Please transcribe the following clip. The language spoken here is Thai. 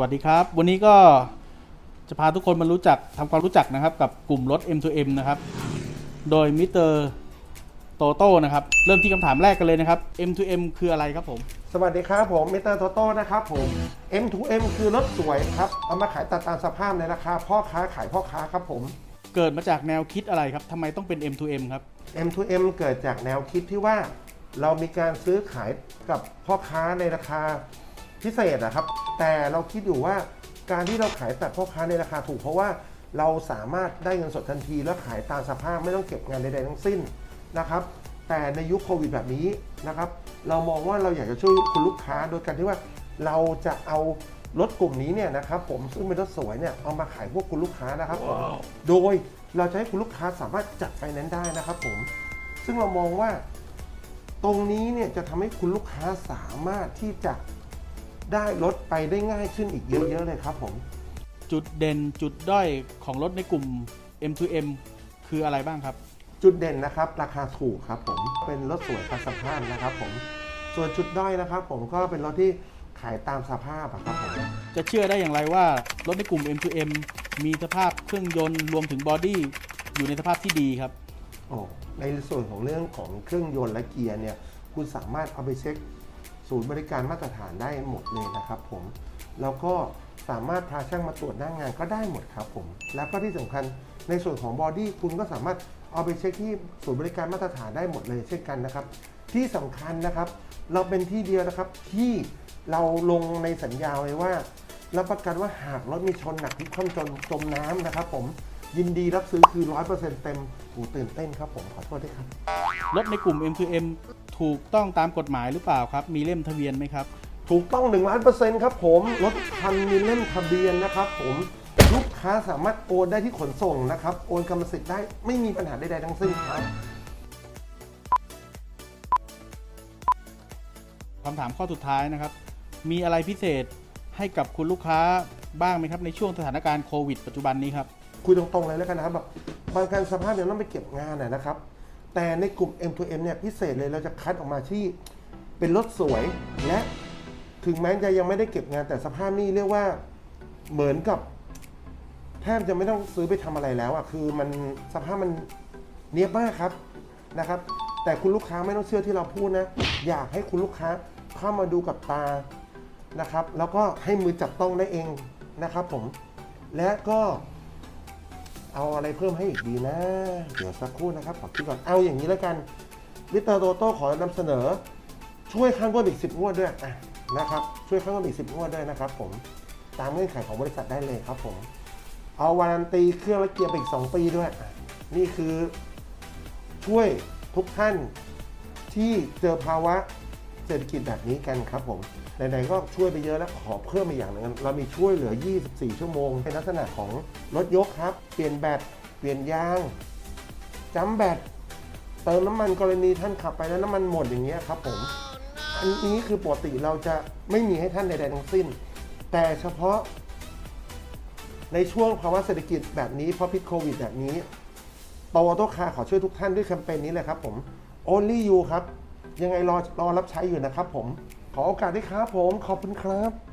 วัสดีครับ วันนี้ก็จะพาทุกคนมารู้จักทำความรู้จักนะครับ กับกลุ่มรถ M2M นะครับ โดยมิสเตอร์โตโต้นะครับ เริ่มที่คำถามแรกกันเลยนะครับ M2M คืออะไรครับผม สวัสดีครับผมมิสเตอร์โตโต้นะครับผม M2M คือรถสวยครับ เอามาขายตัดตามสภาพในราคาพ่อค้าขายพ่อค้าครับผม เกิดมาจากแนวคิดอะไรครับทำไมต้องเป็น M2M ครับ M2M เกิดจากแนวคิดที่ว่า เรามีการซื้อขายกับพ่อค้าในราคา พิเศษนะครับ แต่เราคิดอยู่ว่าการที่เราขายตัดพ่อค้าในราคาถูก เพราะว่าเราสามารถได้เงินสดทันที แล้วขายตามสภาพไม่ต้องเก็บงานใดๆทั้งสิ้นนะครับ แต่ในยุคโควิดแบบนี้นะครับ เรามองว่าเราอยากจะช่วยคุณลูกค้าโดยการที่ว่าเราจะเอารถกลุ่มนี้เนี่ยนะครับผมซึ่งเป็นรถสวยเนี่ยเอามาขายพวกคุณลูกค้านะครับผมโดยเราจะให้คุณลูกค้าสามารถจัดไฟแนนซ์ได้นะครับผมซึ่งเรามองว่า ตรงนี้เนี่ยจะทำให้คุณลูกค้าสามารถที่จะ ได้รถไปได้ง่ายขึ้นอีกเยอะๆเลยครับผมจุดเด่นจุดด้อยของรถในกลุ่ม M2M คืออะไรบ้างครับ จุดเด่นนะครับ ราคาถูกครับผมเป็นรถสวยตามสภาพนะครับผมส่วนจุดด้อยนะครับ ผมก็เป็นรถที่ขายตามสภาพอะครับผมจะเชื่อได้อย่างไรว่ารถในกลุ่ม M2M มีสภาพเครื่องยนต์รวมถึงบอดี้อยู่ในสภาพที่ดีครับ โอ้ในส่วนของเรื่องของเครื่องยนต์และเกียร์เนี่ย คุณสามารถเอาไปเช็ค ศูนย์บริการมาตรฐานได้หมดเลยนะครับผม แล้วก็สามารถพาช่างมาตรวจหน้างงานก็ได้หมดครับผม แล้วก็ที่สำคัญในส่วนของบอดี้คุณก็สามารถเอาไปเช็คที่ศูนย์บริการมาตรฐานได้หมดเลยเช่นกันนะครับ ที่สำคัญนะครับ เราเป็นที่เดียวนะครับที่เราลงในสัญญาไว้ว่ารับประกันว่าหากรถมีชนหนักพลิกคว่ำจนจมน้ำนะครับผมยินดีรับซื้อคือ 100%เต็มหูตื่นเต้นครับผมขอโทษด้วยครับ รถในกลุ่ม M2M ถูกต้องตามกฎหมายหรือเปล่าครับ มีเล่มทะเบียนไหมครับ ถูกต้อง1ล้านเปอร์เซ็นต์ครับผมรถคันมีเล่มทะเบียนนะครับผมลูกค้าสามารถโอนได้ที่ขนส่งนะครับ โอนกรรมสิทธิ์ได้ไม่มีปัญหาใดๆทั้งสิ้นครับคำถามข้อสุดท้ายนะครับ มีอะไรพิเศษให้กับคุณลูกค้าบ้างไหมครับในช่วงสถานการณ์โควิดปัจจุบันนี้ครับ คุยตรงๆเลยแล้วกันนะครับแบบบางการสภาพยังต้องไปเก็บงานนะนะครับ แต่ในกลุ่ม M2M เนี่ยพิเศษเลยเราจะคัดออกมาที่เป็นรถสวยและถึงแม้จะยังไม่ได้เก็บงานแต่สภาพนี่เรียกว่าเหมือนกับ แทบจะไม่ต้องซื้อไปทำอะไรแล้วอะคือมันสภาพมันเนียบมากครับนะครับ แต่คุณลูกค้าไม่ต้องเชื่อที่เราพูดนะ อยากให้คุณลูกค้าเข้ามาดูกับตานะครับ แล้วก็ให้มือจับต้องได้เองนะครับผมและก็ เอาอะไรเพิ่มให้อีกดีนะ เดี๋ยวสักครู่นะครับขอคิดก่อนเอาอย่างนี้แล้วกัน วิตาโตโต้ขอนำเสนอ ช่วยข้างต้นอีก 10งวดด้วยอะนะครับ ช่วยข้างต้นอีก 10งวดด้วยนะครับผมตามเงื่อนไขของบริษัทได้เลยครับผม เอาวารันตีเครื่องและเกียร์ไปอีก 2 ปีด้วย นี่คือช่วยทุกท่านที่เจอภาวะ เศรษฐกิจแบบนี้กันครับผมไหนๆก็ช่วยไปเยอะแล้วขอเพิ่มอีกอย่างหนึงเรามีช่วยเหลือ 24 ชั่วโมงเป็นลักษณะของรถยกครับ เปลี่ยนแบตเปลี่ยนยางจ้ำแบตเติมน้ำมันกรณีท่านขับไปแล้วน้ำมันหมดอย่างเงี้ยครับผมอันนี้คือปกติเราจะไม่มีให้ท่านใดๆทั้งสิ้น แต่เฉพาะ ในช่วงภาวะเศรษฐกิจแบบนี้เพราะพิษโควิดแบบนี้โตโตคาขอช่วยทุกท่านด้วยแคมเปญนี้เลยครับผม Only You ครับ ยังไงรอรอรับใช้อยู่นะครับผมขอโอกาสด้วยครับผมขอบคุณครับ